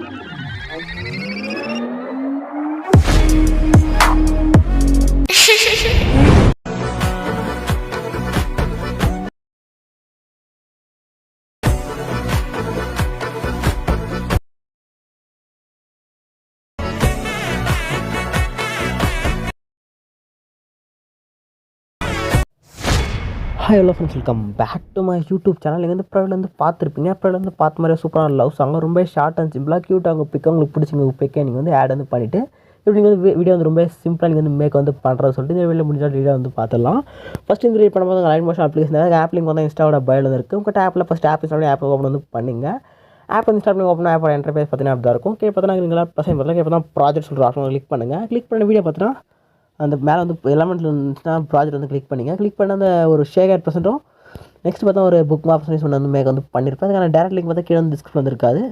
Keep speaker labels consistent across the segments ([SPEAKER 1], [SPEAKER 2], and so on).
[SPEAKER 1] Música hi hello friends welcome back to my YouTube channel இங்கே வந்து private வந்து பார்த்துருப்பீங்க. ப்ரைவேட் வந்து பார்த்த மாதிரியே சூப்பரான லவ் சாங் ரொம்ப ஷார்ட் அண்ட் சிம்பிளாக க்யூட்டாக அவங்க பிக் உங்களுக்கு பிடிச்சிங்க பிக்கே நீங்கள் வந்து ஆட் வந்து பண்ணிவிட்டு இப்படி நீங்கள் வந்து வீடியோ வந்து ரொம்ப சிம்பிளாக நீங்கள் வந்து மேக் வந்து பண்ணுறது சொல்லிட்டு இந்த வீடியோ முடிஞ்சால் வீடியோ வந்து பார்த்துடலாம். ஃபஸ்ட் இந்த ரீட் பண்ணும்போது line motion application app link வந்து இன்ஸ்டாவோட பயில் வந்து இருக்குது உங்கள் ஆப்பில் first app install app open வந்து பண்ணுங்க. ஆப் வந்து இன்ஸ்டால் பண்ணி ஓப்பன் ஆப்போட என்டர்பேஸ் பார்த்தீங்கன்னா அப்படி தான் இருக்கும். கே பார்த்தீங்கன்னா நீங்களா ப்ரெசென்ட் பார்த்தீங்கன்னா இப்போ தான் ப்ராஜெக்ட் சொல்கிற ஆப்ஷன் கிளிக் பண்ணுங்கள் கிளிக் பண்ண வீடியோ பார்த்தீங்கன்னா அந்த மேலே வந்து எலமெண்ட்டில் இருந்துச்சுன்னா ப்ராஜெக்ட் வந்து கிளிக் பண்ணிங்க. கிளிக் பண்ண அந்த ஒரு ஷேர் ஆட் பர்சன்ட்டும் நெக்ஸ்ட் பார்த்தா ஒரு புக் மார்க்ஸ் ஒன்று வந்து மேக் வந்து பண்ணியிருப்பேன் அதுக்கான டேரக்ட் லிங்க் பார்த்தா கீழே வந்து டிஸ்கிரிப்ஷன் வந்துருக்காது.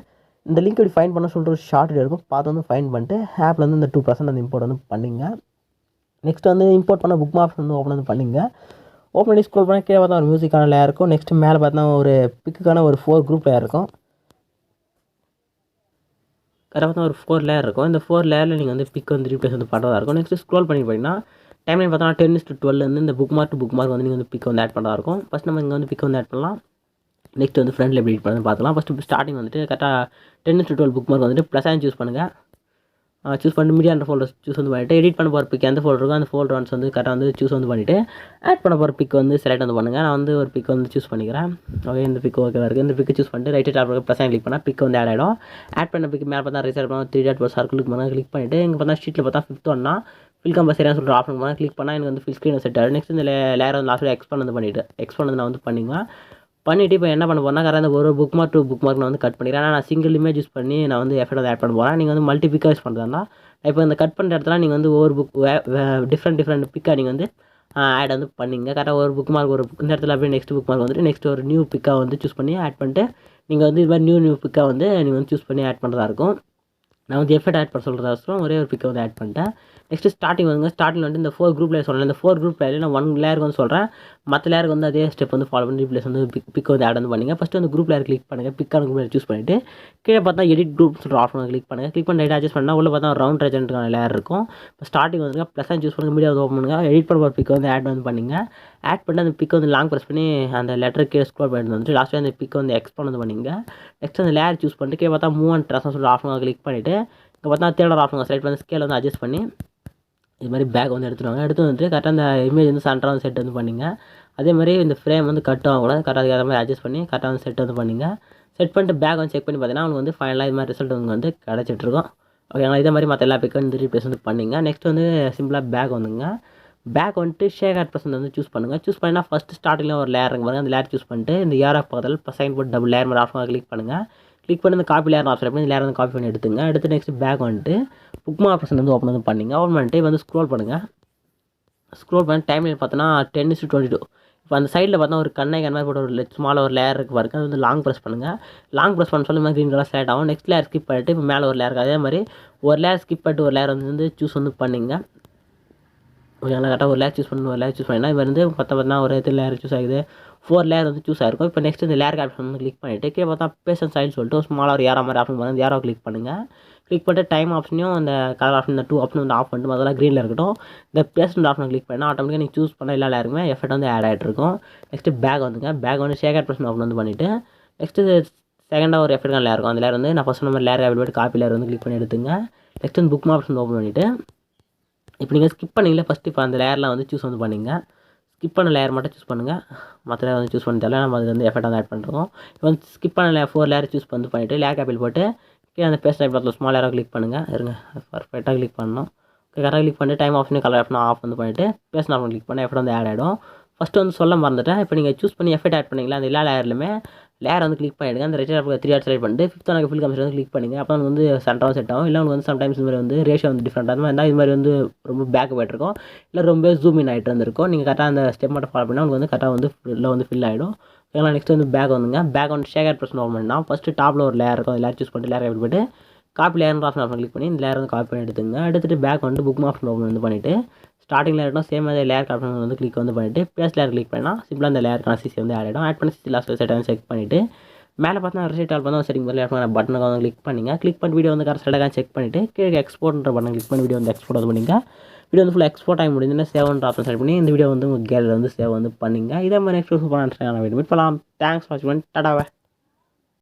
[SPEAKER 1] இந்த லிங்க் இப்படி ஃபைன் பண்ண சொல்லிட்டு ஒரு ஷார்ட் வீடியோ இருக்கும். பார்த்து வந்து ஃபைன் பண்ணிட்டு ஆப்பில் வந்து இந்த டூ பர்சன்ட் அந்த இம்போர்ட் வந்து பண்ணிங்க. நெக்ஸ்ட் வந்து இம்போர்ட் பண்ண புக் மார்க்ஸ் வந்து ஓப்பன் வந்து பண்ணிங்க. ஓப்பன் பண்ணி ஸ்க்ரோல் பண்ணால் கீழே பார்த்தா ஒரு மியூசிக்கான லேயர் இருக்கும். நெக்ஸ்ட் மேலே பார்த்தா ஒரு பிக்குக்கான ஒரு ஃபோர் குரூப் லேயர் இருக்கும். கரெக்டாக பார்த்தா ஒரு ஃபோர் லேயர் இருக்கும். இந்த ஃபோர் லேயரில் நீங்கள் வந்து பிக் வந்து ரீப்ளேஸ் வந்து பண்ணுறதா இருக்கும். நெக்ஸ்ட் ஸ்க்ரோல் பண்ணி போயிங்கன்னா டைம்லைன் பார்த்தா டென் டு டுவெல்லேருந்து இந்த bookmark to bookmark வந்து நீங்கள் வந்து பிக் வந்து ஆட் பண்ணுறதா இருக்கும். ஃபஸ்ட் நம்ம இங்கே வந்து பிக் வந்து ஆட் பண்ணலாம். நெக்ஸ்ட் வந்து ஃப்ரெண்ட்ல எப்படி பண்ணி பார்த்துக்கலாம் ஃபஸ்ட்டு ஸ்டார்டிங் வந்துட்டு கரெக்டாக ten to twelve book mark வந்துட்டு ப்ளஸ் ஆன் சூஸ் பண்ணுங்கள் சூஸ் பண்ணிட்டு மீடியா அந்த ஃபோல்டர் சூஸ் வந்து பண்ணிவிட்டு எடிட் பண்ண போகிற பிக் எந்த ஃபோல்டர் இருக்கோ அந்த ஃபோல்டர் ஒன்ஸ் வந்து கரெக்டாக வந்து சூஸ் வந்து பண்ணிவிட்டு ஆட் பண்ண போகிற பிக் வந்து செலக்ட் வந்து பண்ணுங்கள் நான் வந்து ஒரு பிக் வந்து சூஸ் பண்ணிக்கிறேன். ஓகே இந்த பிக் ஓகே இருக்குது இந்த பிக் சூஸ் பண்ணிட்டு ரைட் டாப் ப்ளஸ் கிளிக் பண்ணால் பிக் வந்து ஆட் ஆகிடும் ஆட் பண்ண பிக் மேலே பார்த்தா ரிசர்வ் பண்ணால் த்ரீ டாட் பஸ் கிளிக் பண்ணால் கிளிக் பண்ணிவிட்டு இங்கே பார்த்தா ஷீட்டில் பார்த்தா ஃபிஃப்த் ஒன்னா ஃபில் கம்பல்சரியாக சொல்லிட்டு ஆப்ஷன் பண்ணால் கிளிக் பண்ணால் எனக்கு வந்து ஃபில் ஸ்க்ரீன் செட் ஆகிடும் நெக்ஸ்ட் இந்த லேயர் வந்து லாஸ்ட்டில் எக்ஸ்பாண்ட் வந்து பண்ணிவிட்டு எக்ஸ்பாண்ட் வந்து நான் வந்து பண்ணிங்க பண்ணிவிட்டு இப்போ என்ன பண்ண போறேன்னா கரெக்டாக ஒரு bookmark two bookmark நான் வந்து கட் பண்ணிக்கிறேன். ஆனால் நான் சிங்கிள் இமேஜ் யூஸ் பண்ணி நான் வந்து எஃபெக்ட் வந்து ஆட் பண்ண போகிறேன் நீங்கள் வந்து மல்டி பிக்காக யூஸ் பண்ணுறதுனா இப்போ இந்த கட் பண்ணுற இடத்துல நீங்கள் வந்து ஒவ்வொரு புக் டிஃப்ரெண்ட் டிஃப்ரெண்ட் பிக்காக நீங்கள் வந்து ஆட் வந்து பண்ணிங்க. கரெக்டாக ஒரு புக் மார்க் ஒரு இந்த இடத்துல அப்படியே நெக்ஸ்ட் புக் மார்க் வந்துட்டு நெக்ஸ்ட் ஒரு நியூ பிக்காக வந்து சூஸ் பண்ணி ஆட் பண்ணிட்டு நீங்கள் வந்து இது மாதிரி நியூ நியூ பிக்காக வந்து நீங்கள் வந்து சூஸ் பண்ணி ஆட் பண்ணுறதா இருக்கும். நான் வந்து எஃபர்ட் ஆட் பண்ண சொல்கிறதா அவசரம் ஒரே ஒரு பிக்கை வந்து ஆட் பண்ணிட்டேன். நெக்ஸ்ட்டு ஸ்டார்டிங் வந்து ஸ்டார்டிங் வந்து இந்த ஃபோர் குரூப் லேயர் சொல்கிறேன் இந்த ஃபோர் குரூப் லேயர் நான் ஒன் லேயருக்கு வந்து சொல்கிறேன் மற்ற லேயருக்கு வந்து அதே ஸ்டெப் வந்து ஃபாலோ பண்ணி ரீப்ளேஸ் வந்து பிக் பிக் வந்து ஆட் வந்து பண்ணுங்க. ஃபஸ்ட்டு வந்து குரூப் லேயர் கிளிக் பண்ணுங்கள் பிக்கான குரூப் லேயர் சூஸ் பண்ணிவிட்டு கீழே பார்த்தா எடிட் குரூப் சொல்கிற ஆப்ஷன் கிளிக் பண்ணுங்கள் கிளிக் பண்ணி அட்ஜஸ்ட் பண்ணால் உள்ள பார்த்தா ரவுண்ட் ரெஜென்ட்டுக்கான லேயர் இருக்கும். இப்போ ஸ்டார்டிங் வந்து ப்ளஸ் சூஸ் பண்ணுங்கள் மீடியா வந்து ஓப்பன் பண்ணுங்கள் எடிட் பண்ண பிக் வந்து ஆட் வந்து பண்ணிங்க. ஆட் பண்ணிட்டு அந்த பிக் வந்து லாங் ப்ரெஸ் பண்ணி அந்த லெட்டர் கீழே ஸ்க்ரோல் பண்ணிட்டு வந்துட்டு லாஸ்ட்டாக அந்த பிக் வந்து எக்ஸ்போன் வந்து பண்ணிங்க. நெக்ஸ்ட் அந்த லேயர் சூஸ் பண்ணிட்டு கீழே பார்த்தா move and dress off option click பண்ணிவிட்டு இங்கே பார்த்தா தேர்ட் ஆப்ஷன் செலக்ட் பண்ணி ஸ்கேல் வந்து அட்ஜஸ்ட் பண்ணி இது மாதிரி பேக் வந்து எடுத்துருவாங்க எடுத்து வந்துட்டு கரெக்டாக அந்த இமேஜ் வந்து சென்டராக வந்து செட் வந்து பண்ணிங்க. அதே மாதிரி இந்த ஃப்ரேம் வந்து கட் ஆகக்கூடாது கரெக்டாக அதுக்கு மாதிரி அட்ஜஸ்ட் பண்ணி கரெக்டாக வந்து செட் வந்து பண்ணிங்க. செட் பண்ணிட்டு பேக் வந்து செக் பண்ணி பார்த்தீங்கன்னா அவங்க வந்து ஃபைனலாக இது மாதிரி ரிசல்ட் உங்களுக்கு வந்து கிடச்சிட்ருக்கோம் ஓகேங்களா இதே மாதிரி மற்ற எல்லா பிக்கும் வந்து ரீப்ளேஸ் வந்து பண்ணிங்க. நெக்ஸ்ட் வந்து சிம்பிளாக பேக் வந்துங்க. பேக் வந்துட்டு ஷேக் ஆட் பர்சன்ட் வந்து சூஸ் பண்ணுங்கள் சூஸ் பண்ணினா ஃபஸ்ட்டு ஸ்டார்டிங்கில் ஒரு லேயர் இருக்கு அந்த லேயர் சூஸ் பண்ணிட்டு இந்த ஏர் ஆஃப் பக்கத்தில் ப்ளஸ் சைன் போட்டு டபுள் லேயர் மாதிரி ஆஃப் கிளிக் பண்ணுங்கள் கிளிக் பண்ணி அந்த காப்பி லேர்ன் ஆப்ஷன் பண்ணி இந்த வந்து காப்பி பண்ணி எடுத்துங்க. எடுத்து நெக்ஸ்ட் பேக் வந்துட்டு புக்மா ஆப்ஷன் வந்து ஓப்பன் வந்து பண்ணிங்க. ஓப்பன் பண்ணிட்டு வந்து ஸ்க்ரோல் பண்ணுங்கள் ஸ்க்ரோல் பண்ணி டைம் லைன் பார்த்தோன்னா டென் இஸ் டுவெண்ட்டி டூ இப்போ அந்த சைடில் பார்த்தா ஒரு கண்ணை கண்ண மாதிரி போட்டு ஒரு ஸ்மாலாக ஒரு லேயர் இருக்குது பாருங்க. அது வந்து லாங் ப்ரெஸ் பண்ணுங்கள் லாங் ப்ரெஸ் பண்ண சொல்லி க்ரீன் கலர் செலக்ட் ஆகும். நெக்ஸ்ட் லேயர் ஸ்கிப் பண்ணிட்டு இப்போ மேலே ஒரு லேயர் இருக்குது அதே மாதிரி ஒரு லேயர் ஸ்கிப் பண்ணிட்டு ஒரு லேயர் வந்து சூஸ் வந்து பண்ணிங்க. ஓகேங்களா கரெக்டாக ஒரு லேயர் சூஸ் பண்ணி ஒரு லேயர் சூஸ் பண்ணினா இப்போ வந்து பார்த்தா பார்த்தா ஒரு இடத்துல லேயர் சூஸ் ஆகுது. ஃபோர் லேயர் வந்து சூஸ் ஆகிருக்கும் இப்போ நெக்ஸ்ட் இந்த லேர் ஆப்ஷன் வந்து கிளிக் பண்ணிவிட்டு கீழே பார்த்தா பேஷன் சைடு சொல்லிட்டு ஸ்மாலாக ஒரு ஏரா மாதிரி ஆப்ஷன் பண்ணுறது ஏரோ கிளிக் பண்ணுங்கள் கிளிக் பண்ணிட்டு டைம் ஆப்ஷனையும் அந்த கலர் ஆப்ஷன் இந்த டூ ஆப்ஷன் வந்து ஆஃப் பண்ணிட்டு அதெல்லாம் க்ரீனில் இருக்கட்டும். இந்த பேஸ்ட் ஆப்ஷன் கிளிக் பண்ணால் ஆட்டோமேட்டிக்காக நீங்கள் சூஸ் பண்ண எல்லா லேருமே எஃபெக்ட் வந்து ஆட் ஆகிட்டு இருக்கும். நெக்ஸ்ட்டு பேக் வந்துங்க. பேக் வந்து ஷேகர் ஆட் பர்சன் ஆப்ஷன் வந்து பண்ணிவிட்டு நெக்ஸ்ட்டு செகண்டாக ஒரு எஃபெக்ட் லேர் இருக்கும். அந்த லேர் வந்து நான் ஃபஸ்ட் நம்ம லேயர் ஆப்பிள் போய்ட்டு காப்பி லேர் வந்து கிளிக் பண்ணி எடுத்துங்க. நெக்ஸ்ட் வந்து புக் ஆப்ஷன் ஓப்பன் பண்ணிவிட்டு இப்போ நீங்கள் ஸ்கிப் பண்ணிங்களே ஃபஸ்ட்டு இப்போ அந்த லேயர்லாம் வந்து சூஸ் வந்து பண்ணிங்க. ஸ்கிப் பண்ண லேயர் மட்டும் சூஸ் பண்ணுங்கள் மற்ற லேயர் வந்து சூஸ் பண்ணி தரல நம்ம அது வந்து எஃபெக்ட் வந்து ஆட் பண்ணுறோம் இப்போ வந்து ஸ்கிப் பண்ண லேயர் ஃபோர் லேயர் சூஸ் வந்து பண்ணிவிட்டு லேக் ஆப்பிள் போட்டு கீழே அந்த பேஸ்ட் டைப் பார்த்து ஸ்மால் லேயராக கிளிக் பண்ணுங்கள் இருங்க பர்ஃபெக்டாக கிளிக் பண்ணணும் கரெக்டாக கிளிக் பண்ணிட்டு time option colour option off வந்து பண்ணிவிட்டு பேஸ்ட் ஆஃப் கிளிக் பண்ணி எஃபெக்ட் வந்து ஆட் ஆகிடும் ஃபஸ்ட்டு வந்து சொல்ல மறந்துட்டேன். இப்போ நீங்கள் சூஸ் பண்ணி எஃபெக்ட் ஆட் பண்ணிங்களா அந்த எல்லா லேயர்லையுமே லேயர் வந்து கிளிக் பண்ணிவிடுங்க அந்த ரெட் த்ரீ ஆட் செலக்ட் பண்ணிட்டு ஃபிஃப்த் எனக்கு ஃபில் கம்ப்யூட்டர் வந்து கிளிக் பண்ணிங்க. அப்போ வந்து சென்டராக செட் ஆகும். இல்லை உங்களுக்கு வந்து சம்டைம்ஸ் இந்த மாதிரி வந்து ரேஷியோ வந்து டிஃப்ரெண்ட் அந்த மாதிரி இருந்தால் இது மாதிரி வந்து ரொம்ப பேக் போயிட்டுருக்கும் இல்லை ரொம்ப ஜூம் இன் ஆகிட்டு வந்துருக்கும் நீங்கள் கரெக்டாக அந்த ஸ்டெப் மட்டும் ஃபாலோ பண்ணால் உங்களுக்கு வந்து கரெக்டாக வந்து ஃபுல்லாக வந்து ஃபில் ஆகிடும் ஓகேங்களா நெக்ஸ்ட் வந்து பேக் வந்துங்க. பேக் வந்து ஷேகர் ஆட் பர்சன் ஓப்பன் பண்ணால் ஃபஸ்ட்டு டாப்பில் ஒரு லேயர் இருக்கும். லேயர் சூஸ் பண்ணிட்டு லேயர் எப்படி போய்ட்டு copy layer option option click பண்ணி இந்த லேயர் வந்து காப்பி பண்ணி எடுத்துங்க எடுத்துகிட்டு பேக் வந்து புக் ஆப்ஷன் ஓப்பன் வந்து பண்ணிவிட்டு ஸ்டார்டிங் லேயர்னா சேம் அதே லேயர் ஆப்ஷன் வந்து கிளிக் வந்து பண்ணிவிட்டு பேஸ் லேயர் கிளிக் பண்ணால் சிம்பிளாக அந்த லேயருக்கான சிசி வந்து ஆட் ஆகிடும் ஆட் பண்ணி சிசி லாஸ்ட் செட் செக் பண்ணிவிட்டு மேலே பார்த்தா ரிசல்ட் ஆல் பண்ணால் சரிங்க வரல ஆட் பட்டனுக்கு வந்து கிளிக் பண்ணிங்க. கிளிக் பண்ணி வீடியோ வந்து கரெக்டாக செக் பண்ணிவிட்டு கீழே எக்ஸ்போர்ட்ன்ற பட்டன் கிளிக் பண்ணி வீடியோ வந்து எக்ஸ்போர்ட் வந்து பண்ணிங்க. வீடியோ வந்து ஃபுல்லாக எக்ஸ்போர்ட் ஆகி முடிஞ்சுன்னா சேவ்ன்ற ஆப்ஷன் செட் பண்ணி இந்த வீடியோ வந்து உங்கள் கேலரி வந்து சேவ் வந்து பண்ணிங்க. இதே மாதிரி நெக்ஸ்ட் சூப்பரான வீடியோ மீட் பண்ணலாம் தேங்க்ஸ் வாட்ச் பண்ணி டாடாவை